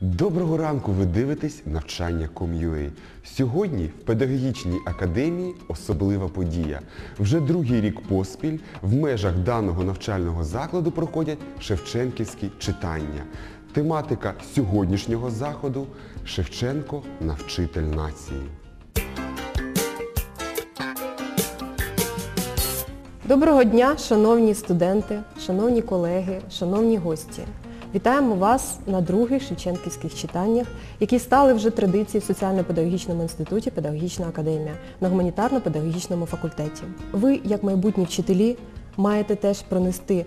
Доброго ранку ви дивитесь навчання навчання.com.ua. Сьогодні в педагогічній академії особлива подія. Вже другий рік поспіль в межах даного навчального закладу проходять Шевченківські читання. Тематика сьогоднішнього заходу Шевченко навчитель нації. Доброго дня, шановні студенти, шановні колеги, шановні гості. Вітаємо вас на других Шевченківських читаннях, які стали вже традицією в Соціально-педагогічному інституті Педагогічна академія на гуманітарно-педагогічному факультеті. Ви, як майбутні вчителі, маєте теж пронести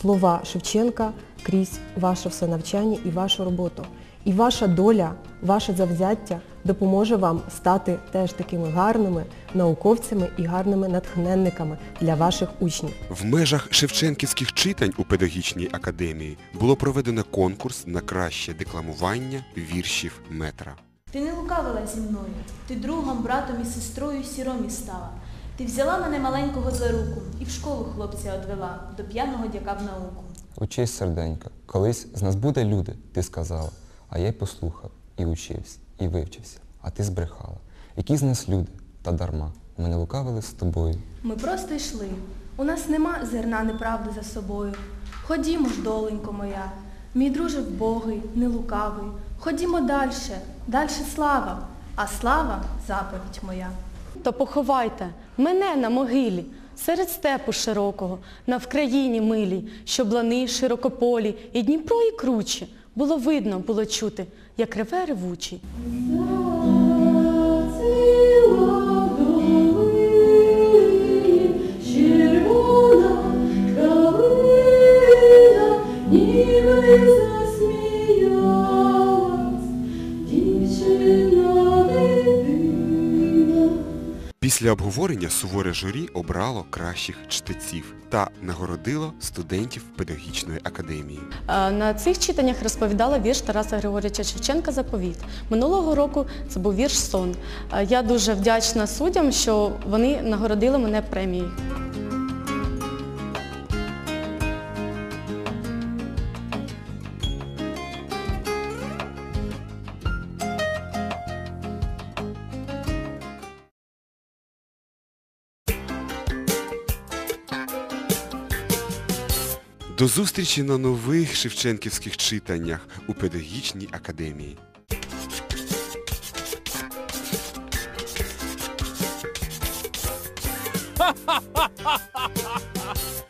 слова Шевченка крізь ваше все навчання і вашу роботу. І ваша доля, ваше завзяття допоможе вам стати теж такими гарними науковцями і гарними натхненниками для ваших учнів. В межах Шевченківських читань у педагогічній академії було проведено конкурс на краще декламування віршів метра. Ти не лукавила зі мною, ти другом, братом і сестрою сіромі стала. Ти взяла мене маленького за руку і в школу хлопця одвела, до п'яного дяка в науку. Учись, серденько, колись з нас буде люди, ти сказала. А я й послухав, і учився, і вивчився. А ти збрехала. Які з нас люди, та дарма. Ми не лукавили з тобою. Ми просто йшли. У нас нема зерна неправди за собою. Ходімо ж, доленько моя, мій друже вбогий, не лукавий. Ходімо дальше, дальше слава, а слава заповідь моя. То поховайте мене на могилі, серед степу широкого, на Вкраїні милій, що блани, широкополі, і Дніпро, і кручі. Було видно, було чути, як реве ревучий. Після обговорення суворе журі обрало кращих чтеців та нагородило студентів педагогічної академії. На цих читаннях розповідала вірш Тараса Григорьовича Шевченка «Заповіт». Минулого року це був вірш «Сон». Я дуже вдячна суддям, що вони нагородили мене премією. До зустрічі на нових шевченківських читаннях у педагогічній академії.